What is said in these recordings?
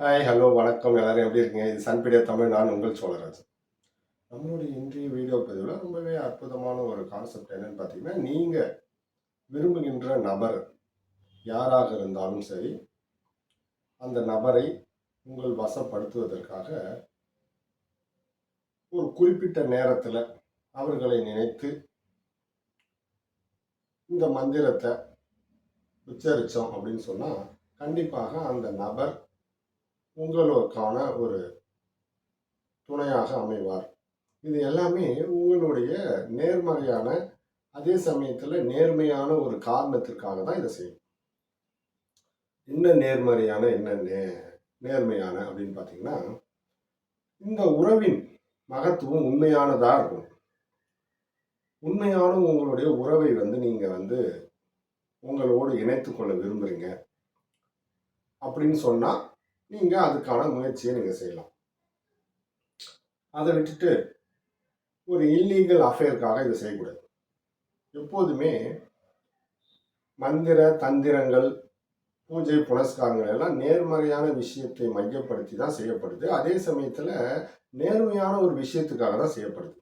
Hi hello வணக்கம். எல்லாரும் எப்படி இருக்கீங்க? இது சன்பீடியா தமிழ். நான் உங்கள் சோழராஜ். நம்மளுடைய இன்றைய வீடியோ பதிவில் ரொம்பவே அற்புதமான ஒரு கான்செப்ட் என்னன்னு பார்த்தீங்கன்னா நீங்கள் விரும்புகின்ற நபர் யாராக இருந்தாலும் சரி அந்த நபரை உங்கள் வசப்படுத்துவதற்காக ஒரு குறிப்பிட்ட நேரத்தில் அவர்களை நினைத்து இந்த மந்திரத்தை உச்சரித்தோம் அப்படின்னு சொன்னால் கண்டிப்பாக அந்த நபர் உங்களுக்கான ஒரு துணையாக அமைவார். இது எல்லாமே உங்களுடைய நேர்மறையான அதே சமயத்தில் நேர்மையான ஒரு காரணத்திற்காக தான் இதை செய்யும். என்ன நேர்மறையான என்ன நே நேர்மையான அப்படின்னு பார்த்தீங்கன்னா இந்த உறவின் மகத்துவம் உண்மையானதாக இருக்கும் உண்மையான உங்களுடைய உறவை வந்து நீங்கள் வந்து உங்களோடு இணைத்துக்கொள்ள விரும்புகிறீங்க அப்படின்னு சொன்னால் நீங்கள் அதுக்கான முயற்சியை நீங்கள் செய்யலாம். அதை விட்டுட்டு ஒரு இல்லீகல் அஃபேருக்காக இதை செய்யக்கூடாது. எப்போதுமே மந்திர தந்திரங்கள் பூஜை புனஸ்காரங்கள் எல்லாம் நேர்மறையான விஷயத்தை மையப்படுத்தி தான் செய்யப்படுது. அதே சமயத்தில் நேர்மையான ஒரு விஷயத்துக்காக தான் செய்யப்படுது.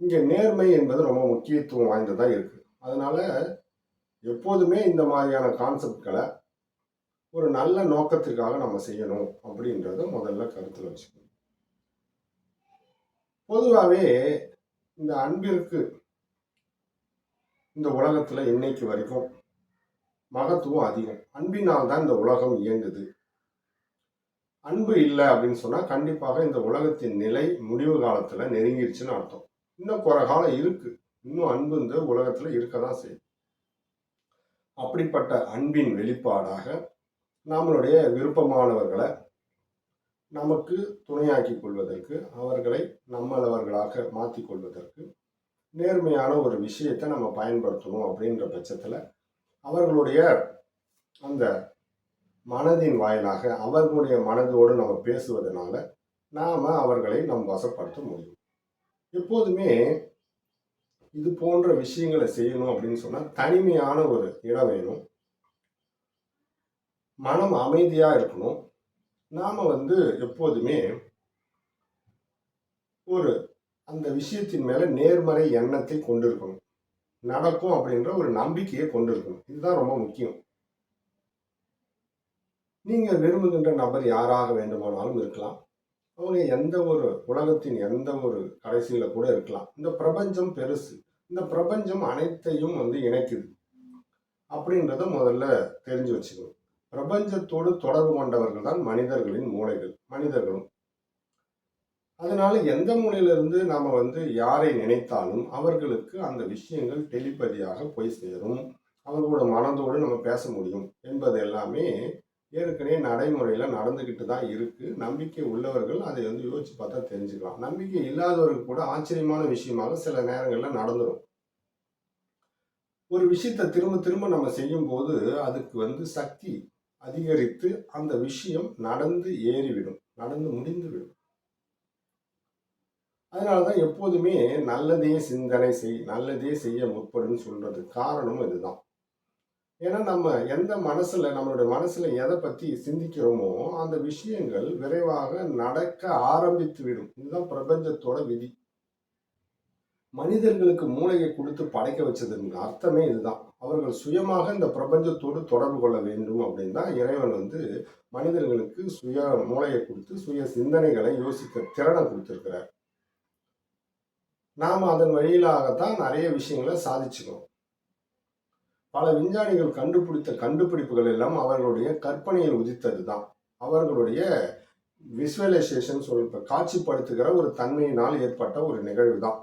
இங்கே நேர்மை என்பது ரொம்ப முக்கியத்துவம் வாய்ந்ததாக இருக்குது அதனால எப்போதுமே இந்த மாதிரியான கான்செப்ட்களை ஒரு நல்ல நோக்கத்திற்காக நம்ம செய்யணும் அப்படின்றத முதல்ல கருத்தில் வச்சுக்கணும். பொதுவாகவே இந்த அன்பிற்கு இந்த உலகத்தில் இன்னைக்கு வரைக்கும் மகத்துவம் அதிகம். அன்பினால் தான் இந்த உலகம் இயங்குது. அன்பு இல்லை அப்படின்னு சொன்னால் கண்டிப்பாக இந்த உலகத்தின் நிலை முடிவு காலத்தில் நெருங்கிருச்சுன்னு அர்த்தம். இன்னும் குறை காலம் இருக்கு. இன்னும் அன்பு இந்த உலகத்தில் இருக்க தான் செய்யும். அப்படிப்பட்ட அன்பின் வெளிப்பாடாக நம்மளுடைய விருப்பமானவர்களை நமக்கு துணையாக்கி கொள்வதற்கு அவர்களை நம்மளவர்களாக மாற்றி கொள்வதற்கு நேர்மையான ஒரு விஷயத்தை நம்ம பயன்படுத்தணும் அப்படின்ற பட்சத்தில் அவர்களுடைய அந்த மனதின் வாயிலாக அவர்களுடைய மனதோடு நம்ம பேசுவதனால நாம் அவர்களை நம் வசப்படுத்த முடியும். எப்போதுமே இது போன்ற விஷயங்களை செய்யணும் அப்படின்னு சொன்னால் தனிமையான ஒரு இடம் வேணும். மனம் அமைதியாக இருக்கணும். நாம் வந்து எப்போதுமே ஒரு அந்த விஷயத்தின் மேலே நேர்மறை எண்ணத்தை கொண்டிருக்கணும். நடக்கும் அப்படின்ற ஒரு நம்பிக்கையை கொண்டிருக்கணும். இதுதான் ரொம்ப முக்கியம். நீங்கள் விரும்புகின்ற நபர் யாராக வேண்டுமானாலும் இருக்கலாம். அவங்க எந்த ஒரு உலகத்தின் எந்த ஒரு கடைசியில் கூட இருக்கலாம். இந்த பிரபஞ்சம் பெருசு. இந்த பிரபஞ்சம் அனைத்தையும் வந்து இணைக்குது. அப்படின்றத முதல்ல தெரிஞ்சு வச்சுக்கணும். பிரபஞ்சத்தோடு தொடர்பு கொண்டவர்கள் தான் மனிதர்களின் மூளைகள் மனிதர்களும். அதனால எந்த மூலையிலிருந்து நாம வந்து யாரை நினைத்தாலும் அவர்களுக்கு அந்த விஷயங்கள் டெலிபதியாக போய் சேரும். அவர்களோட மனதோடு நம்ம பேச முடியும் என்பது எல்லாமே ஏற்கனவே நடைமுறையில் நடந்துக்கிட்டு தான் இருக்கு. நம்பிக்கை உள்ளவர்கள் அதை வந்து யோசிச்சு பார்த்தா தெரிஞ்சுக்கலாம். நம்பிக்கை இல்லாதவர்கள் கூட ஆச்சரியமான விஷயமாக சில நேரங்களில் நடந்துடும் ஒரு விஷயத்தை திரும்ப திரும்ப நம்ம செய்யும் போது அதுக்கு வந்து சக்தி அதிகரித்து அந்த விஷயம் நடந்து ஏறிவிடும் நடந்து முடிந்து விடும் அதனால தான் எப்போதுமே நல்லதே சிந்தனை செய் நல்லதே செய்ய முற்படுன்னு சொல்றது காரணம் இதுதான். ஏன்னா நம்ம எந்த மனசுல நம்மளுடைய மனசுல எதை பத்தி சிந்திக்கிறோமோ அந்த விஷயங்கள் விரைவாக நடக்க ஆரம்பித்து விடும் இதுதான் பிரபஞ்சத்தோட விதி. மனிதர்களுக்கு மூளையை கொடுத்து படைக்க வச்சதுன்னு அர்த்தமே இதுதான். அவர்கள் சுயமாக இந்த பிரபஞ்சத்தோடு தொடர்பு கொள்ள வேண்டும் அப்படின்னு தான் இறைவன் வந்து மனிதர்களுக்கு சுய மூளையை கொடுத்து சுய சிந்தனைகளை யோசிக்க திறனை கொடுத்துருக்கிறார். நாம் அதன் வழியிலாகத்தான் நிறைய விஷயங்களை சாதிச்சுக்கணும். பல விஞ்ஞானிகள் கண்டுபிடித்த கண்டுபிடிப்புகள் எல்லாம் அவர்களுடைய கற்பனையில் உதித்தது தான் அவர்களுடைய விசுவலைசேஷன் சொல்ற காட்சிப்படுத்துகிற ஒரு தன்மையினால் ஏற்பட்ட ஒரு நிகழ்வு தான்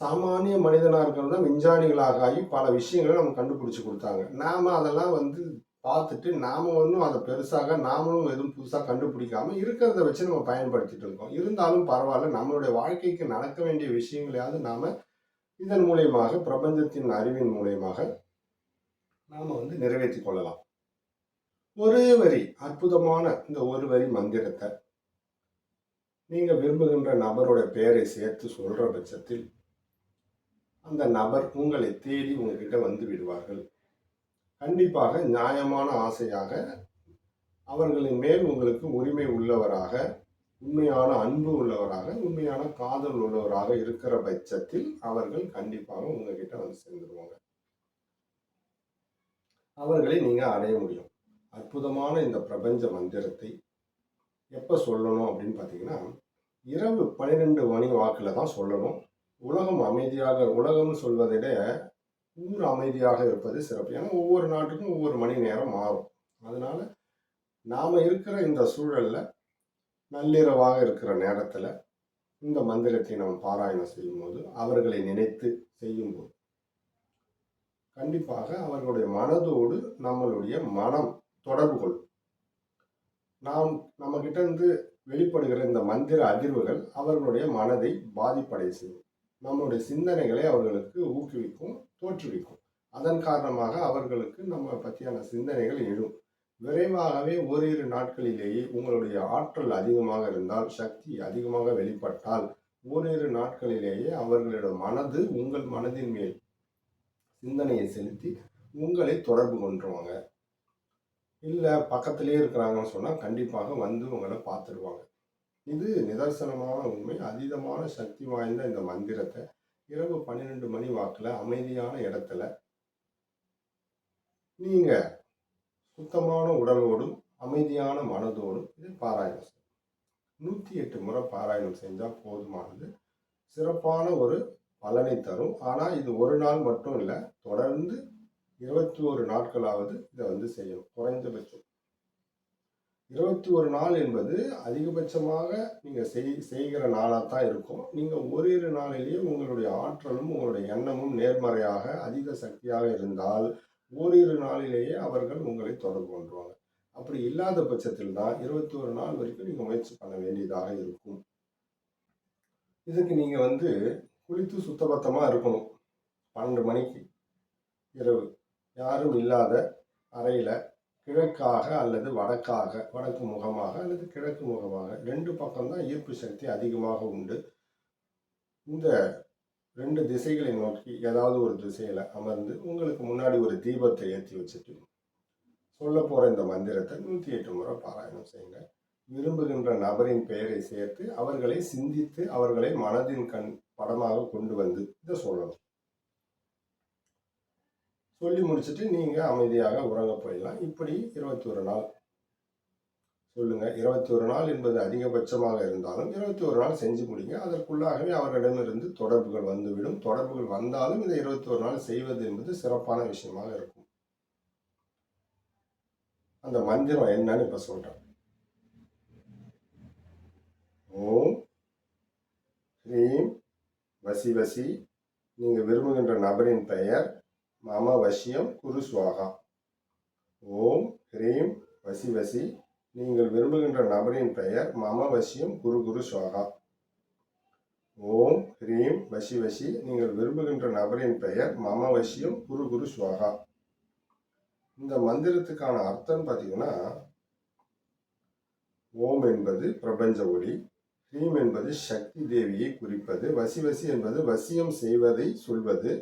சாமானிய மனிதனாக இருக்கிறவங்க விஞ்ஞானிகளாக ஆகி பல விஷயங்களை நம்ம கண்டுபிடிச்சி கொடுத்தாங்க. நாம் அதெல்லாம் வந்து பார்த்துட்டு நாம் ஒன்றும் அதை பெருசாக நாமளும் எதுவும் புதுசாக கண்டுபிடிக்காமல் இருக்கிறத வச்சு நம்ம பயன்படுத்திட்டு இருக்கோம். இருந்தாலும் பரவாயில்ல நம்மளுடைய வாழ்க்கைக்கு நடக்க வேண்டிய விஷயங்களையாவது நாம் இதன் மூலியமாக பிரபஞ்சத்தின் அறிவின் மூலியமாக நாம் வந்து நிறைவேற்றி கொள்ளலாம். ஒரே வரி அற்புதமான இந்த ஒரு வரி மந்திரத்தை நீங்கள் விரும்புகின்ற நபரோட பெயரை சேர்த்து சொல்கிற பட்சத்தில் அந்த நபர் உங்களை தேடி உங்ககிட்ட வந்து விடுவார்கள். கண்டிப்பாக நியாயமான ஆசையாக அவர்களின் மேல் உங்களுக்கு உரிமை உள்ளவராக உண்மையான அன்பு உள்ளவராக உண்மையான காதல் உள்ளவராக இருக்கிற பட்சத்தில் அவர்கள் கண்டிப்பாக உங்ககிட்ட வந்து சேர்ந்துருவாங்க. அவர்களை நீங்க அடைய முடியும். அற்புதமான இந்த பிரபஞ்ச மந்திரத்தை எப்ப சொல்லணும் அப்படின்னு பார்த்தீங்கன்னா இரவு பன்னிரெண்டு மணி வாக்கில் தான் சொல்லணும். உலகம் அமைதியாக உலகம்னு சொல்வதை விட ஊர் அமைதியாக இருப்பது சிறப்பு. ஏன்னா ஒவ்வொரு நாட்டுக்கும் ஒவ்வொரு மணி நேரம் மாறும். அதனால நாம் இருக்கிற இந்த சூழலில் நள்ளிரவாக இருக்கிற நேரத்தில் இந்த மந்திரத்தை நாம் பாராயணம் செய்யும்போது அவர்களை நினைத்து செய்யும்போது கண்டிப்பாக அவர்களுடைய மனதோடு நம்மளுடைய மனம் தொடர்பு கொள்ளும் நாம் நம்மகிட்ட இருந்து வெளிப்படுகிற இந்த மந்திர அதிர்வுகள் அவர்களுடைய மனதை பாதிப்படை செய்யும். நம்மளுடைய சிந்தனைகளை அவர்களுக்கு ஊக்குவிக்கும் தோற்றுவிக்கும். அதன் காரணமாக அவர்களுக்கு நம்ம பற்றியான சிந்தனைகள் எழும். விரைவாகவே ஓரிரு நாட்களிலேயே உங்களுடைய ஆற்றல் அதிகமாக இருந்தால் சக்தி அதிகமாக வெளிப்பட்டால் ஓரிரு நாட்களிலேயே அவர்களோட மனது உங்கள் மனதின் மேல் சிந்தனையை செலுத்தி உங்களை தொடர்பு கொண்டுருவாங்க. இல்லை பக்கத்திலே இருக்கிறாங்கன்னு சொன்னால் கண்டிப்பாக வந்து உங்களை பார்த்துடுவாங்க இது நிதர்சனமான உண்மை. அதீதமான சக்தி வாய்ந்த இந்த மந்திரத்தை இரவு பன்னிரெண்டு மணி வாக்கில் அமைதியான இடத்துல நீங்கள் சுத்தமான உடலோடும் அமைதியான மனதோடும் இதை பாராயணம் செய்யும் நூற்றி எட்டு முறை பாராயணம் செஞ்சால் போதுமானது. சிறப்பான ஒரு பலனை தரும். ஆனால் இது ஒரு நாள் மட்டும் இல்லை தொடர்ந்து இருபத்தி ஒரு நாட்களாவது இதை வந்து செய்யணும். குறைந்தபட்சம். இருபத்தி ஒரு நாள் என்பது அதிகபட்சமாக நீங்கள் செய் செய்கிற நாளாக தான் இருக்கும் நீங்கள் ஓரிரு நாளிலேயே உங்களுடைய ஆற்றலும் உங்களுடைய எண்ணமும் நேர்மறையாக அதிக சக்தியாக இருந்தால் ஓரிரு நாளிலேயே அவர்கள் உங்களை தொடர்பு கொண்டுருவாங்க அப்படி இல்லாத பட்சத்தில் தான் இருபத்தி ஒரு நாள் வரைக்கும் நீங்கள் முயற்சி பண்ண வேண்டியதாக இருக்கும். இதுக்கு நீங்கள் வந்து குளித்து சுத்தபத்தமாக இருக்கணும். பன்னெண்டு மணிக்கு இரவு. யாரும் இல்லாத அறையில் கிழக்காக அல்லது வடக்காக வடக்கு முகமாக அல்லது கிழக்கு முகமாக. ரெண்டு பக்கம்தான் ஈர்ப்பு சக்தி அதிகமாக உண்டு. இந்த ரெண்டு திசைகளை நோக்கி ஏதாவது ஒரு திசையில் அமர்ந்து உங்களுக்கு முன்னாடி ஒரு தீபத்தை ஏற்றி வச்சுட்டு சொல்ல போகிற இந்த மந்திரத்தை நூற்றி எட்டு முறை பாராயணம் செய்யுங்க. விரும்புகின்ற நபரின் பெயரை சேர்த்து அவர்களை சிந்தித்து அவர்களை மனதின் கண் படமாக கொண்டு வந்து இதை சொல்லணும். சொல்லி முடிச்சுட்டு நீங்கள் அமைதியாக உறங்க போயிடலாம். இப்படி இருபத்தி ஒரு நாள். சொல்லுங்கள் இருபத்தி ஒரு நாள் என்பது அதிகபட்சமாக இருந்தாலும் இருபத்தி ஒரு நாள் செஞ்சு முடிங்க. அதற்குள்ளாகவே அவர்களிடமிருந்து தொடர்புகள் வந்துவிடும். தொடர்புகள் வந்தாலும் இந்த இருபத்தி ஒரு நாள் செய்வது என்பது சிறப்பான விஷயமாக இருக்கும். அந்த மந்திரம் என்னன்னு இப்போ சொல்கிறேன் ஓம் ஹ்ரீம் வசி வசி. நீங்கள் விரும்புகின்ற நபரின் பெயர் மம வசியம் குரு சுவாகா ஓம் ஹ்ரீம் வசி வசி. நீங்கள் விரும்புகின்ற நபரின் பெயர் மம வசியம் குரு குரு சுவாகா ஓம் ஹ்ரீம் வசி வசி. நீங்கள் விரும்புகின்ற நபரின் பெயர் மம வசியம் குரு குரு சுவாகா இந்த மந்திரத்துக்கான அர்த்தம் பார்த்தீங்கன்னா ஓம் என்பது பிரபஞ்ச ஒளி ஹ்ரீம் என்பது சக்தி தேவியை குறிப்பது வசி வசி என்பது வசியம் செய்வதை சொல்வது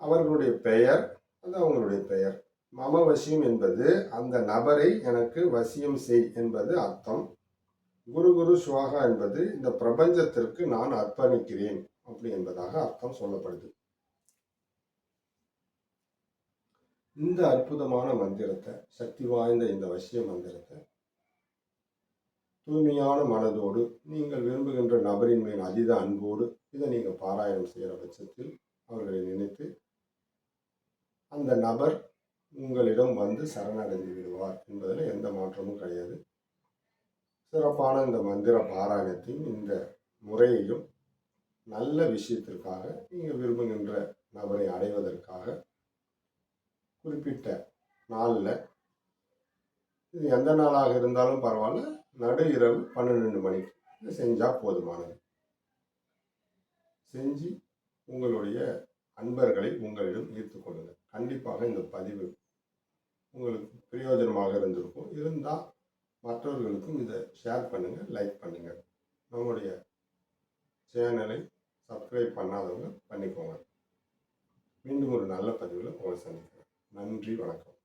அவர்களுடைய பெயர் அது அவங்களுடைய பெயர். மம வசியம் என்பது அந்த நபரை எனக்கு வசியம் செய் என்பது அர்த்தம். குரு குரு சுவாகா என்பது இந்த பிரபஞ்சத்திற்கு நான் அர்ப்பணிக்கிறேன் அப்படி என்பதாக அர்த்தம் சொல்லப்படுது. இந்த அற்புதமான மந்திரத்தை சக்தி வாய்ந்த இந்த வசிய மந்திரத்தை தூய்மையான மனதோடு நீங்கள் விரும்புகின்ற நபரின் மேல் அதீத அன்போடு இதை நீங்கள் பாராயணம் செய்கிற பட்சத்தில் அவர்களை நினைத்து அந்த நபர் உங்களிடம் வந்து சரணடைந்து விடுவார் என்பதில் எந்த மாற்றமும் கிடையாது. சிறப்பான இந்த மந்திர பாராயணத்தையும் இந்த முறையையும் நல்ல விஷயத்திற்காக நீங்கள் விரும்புகின்ற நபரை அடைவதற்காக குறிப்பிட்ட நாளில் இது எந்த நாளாக இருந்தாலும் பரவாயில்ல நடு இரவு பன்னிரெண்டு மணிக்கு இதை செஞ்சால் போதுமானது. செஞ்சு உங்களுடைய அன்பர்களை உங்களிடம் ஈர்த்து கொள்ளுங்கள். கண்டிப்பாக இந்த பதிவு உங்களுக்கு பிரயோஜனமாக இருந்திருக்கும். இருந்தால் மற்றவர்களுக்கும் இதை ஷேர் பண்ணுங்கள் லைக் பண்ணுங்கள் நம்முடைய சேனலை சப்ஸ்கிரைப் பண்ணாதவங்க பண்ணிக்கோங்க. மீண்டும் ஒரு நல்ல பதிவில் உங்களை சந்திக்கிறேன். நன்றி வணக்கம்.